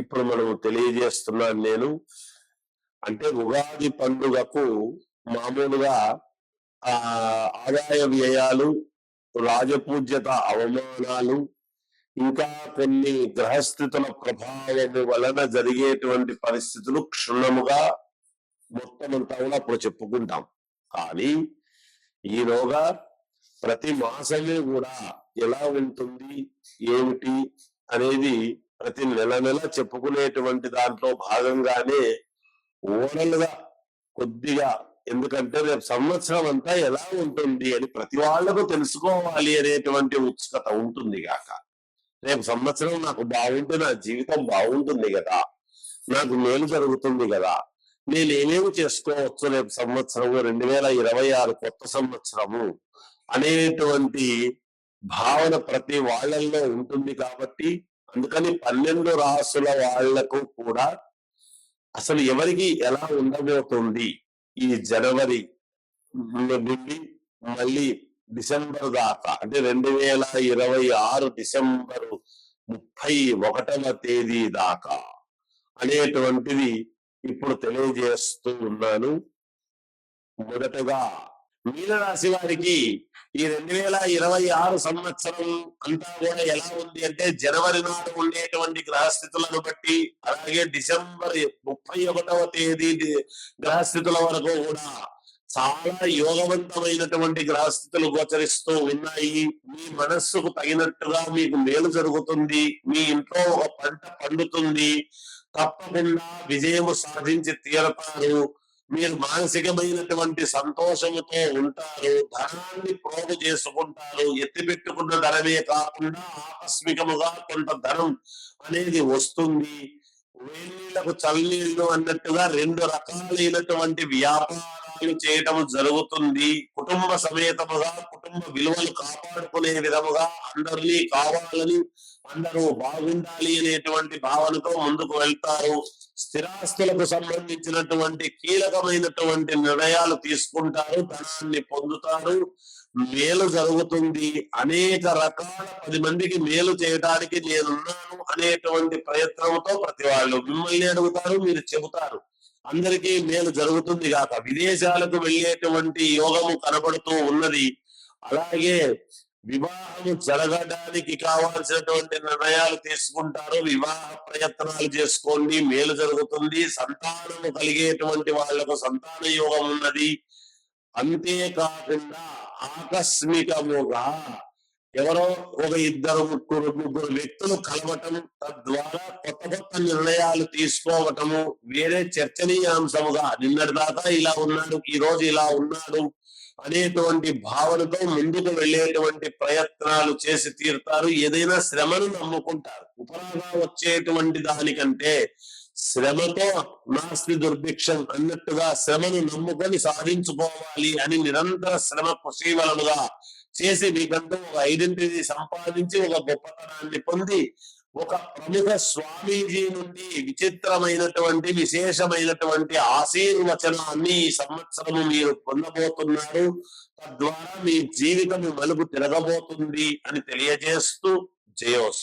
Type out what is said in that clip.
ఇప్పుడు మనం తెలియజేస్తున్నాను నేను. అంటే ఉగాది పండుగకు మామూలుగా ఆ ఆదాయ వ్యయాలు రాజపూజ్యత అవమానాలు ఇంకా కొన్ని గ్రహస్థితుల ప్రభావము వలన జరిగేటువంటి పరిస్థితులు క్షుణ్ణముగా మొత్తమంతా కూడా అప్పుడు చెప్పుకుంటాం. కానీ ఈలోగా ప్రతి మాసమే కూడా ఎలా ఉంటుంది ఏమిటి అనేది ప్రతి నెల నెల చెప్పుకునేటువంటి దాంట్లో భాగంగానే ఓరల్గా కొద్దిగా ఎందుకంటే రేపు సంవత్సరం అంతా ఎలా ఉంటుంది అని ప్రతి వాళ్ళకు తెలుసుకోవాలి అనేటువంటి ఉత్సుకత ఉంటుంది గాక రేపు సంవత్సరం నాకు బాగుంటే నా జీవితం బాగుంటుంది కదా నాకు మేలు జరుగుతుంది కదా నేను ఏమేమి చేసుకోవచ్చు రేపు సంవత్సరము రెండు వేల ఇరవై ఆరు కొత్త సంవత్సరము అనేటువంటి భావన ప్రతి వాళ్ళల్లో ఉంటుంది కాబట్టి అందుకని పన్నెండు రాసుల వాళ్ళకు కూడా అసలు ఎవరికి ఎలా ఉండబోతుంది ఈ జనవరి నుండి మళ్ళీ డిసెంబర్ దాకా అంటే రెండు వేల ఇరవై ఆరు డిసెంబరు ముప్పై ఒకటవ తేదీ దాకా అనేటువంటిది ఇప్పుడు తెలియజేస్తూ ఉన్నాను. మొదటగా మీనరాశి వారికి ఈ రెండు వేల ఇరవై ఆరు సంవత్సరం అంతా కూడా ఎలా ఉంది అంటే జనవరి నాడు ఉండేటువంటి గ్రహస్థితులను బట్టి అలాగే డిసెంబర్ ముప్పై ఒకటవ తేదీ గ్రహస్థితుల వరకు కూడా చాలా యోగవంతమైనటువంటి గ్రహస్థితులు గోచరిస్తూ ఉన్నాయి. మీ మనస్సుకు తగినట్టుగా మీకు మేలు జరుగుతుంది. మీ ఇంట్లో ఒక పంట పండుతుంది. తప్పకుండా విజయము సాధించి తీరతారు. మీరు మానసికమైనటువంటి సంతోషముతో ఉంటారు ధనాన్ని ప్రోగు చేసుకుంటారు ఎత్తి పెట్టుకున్న ధనమే కాకుండా ఆకస్మికముగా కొంత ధనం అనేది వస్తుంది. వేళ్ళకు చల్లీళ్ళు అన్నట్టుగా రెండు రకాలైనటువంటి వ్యాపారాలు చేయటం జరుగుతుంది. కుటుంబ సమేతముగా కుటుంబ విలువలు కాపాడుకునే విధముగా అందరినీ కావాలని అందరూ బాగుండాలి అనేటువంటి భావనతో ముందుకు వెళ్తారు. స్థిరాస్తులకు సంబంధించినటువంటి కీలకమైనటువంటి నిర్ణయాలు తీసుకుంటారు ధనాన్ని పొందుతారు. మేలు జరుగుతుంది. అనేక రకాల పది మందికి మేలు చేయడానికి నేనున్నాను అనేటువంటి ప్రయత్నంతో ప్రతి వాళ్ళు మిమ్మల్ని అడుగుతారు మీరు చెబుతారు. అందరికీ మేలు జరుగుతుంది కాక విదేశాలకు వెళ్ళేటువంటి యోగము కనబడుతూ ఉన్నది. అలాగే వివాహం జరగడానికి కావాల్సినటువంటి నిర్ణయాలు తీసుకుంటారు వివాహ ప్రయత్నాలు చేసుకోండి మేలు జరుగుతుంది సంతానము కలిగేటువంటి వాళ్ళకు సంతాన యోగం ఉన్నది. అంతేకాకుండా ఆకస్మికముగా ఎవరో ఒక ఇద్దరు ముగ్గురు ముగ్గురు వ్యక్తులు కలవటం తద్వారా కొత్త కొత్త నిర్ణయాలు తీసుకోవటము వేరే చర్చనీయాంశముగా నిన్నటి దాకా ఇలా ఉన్నాడు ఈ రోజు ఇలా ఉన్నాడు అనేటువంటి భావనతో ముందుకు వెళ్ళేటువంటి ప్రయత్నాలు చేసి తీరుతారు. ఏదైనా శ్రమను నమ్ముకుంటారు. ఉపరాగా వచ్చేటువంటి దానికంటే శ్రమతో నాస్తి దుర్భిక్షం అన్నట్టుగా శ్రమను నమ్ముకొని సాధించుకోవాలి అని నిరంతర శ్రమ కుశీవలముగా చేసి మీకంటూ ఒక ఐడెంటిటీ సంపాదించి ఒక గొప్పతనాన్ని పొంది ఒక ప్రముఖ స్వామీజీ నుండి విచిత్రమైనటువంటి విశేషమైనటువంటి ఆశీర్వచనాన్ని ఈ సంవత్సరము మీరు పొందబోతున్నారు. తద్వారా మీ జీవితం మలుపు తిరగబోతుంది అని తెలియజేస్తూ జయోస్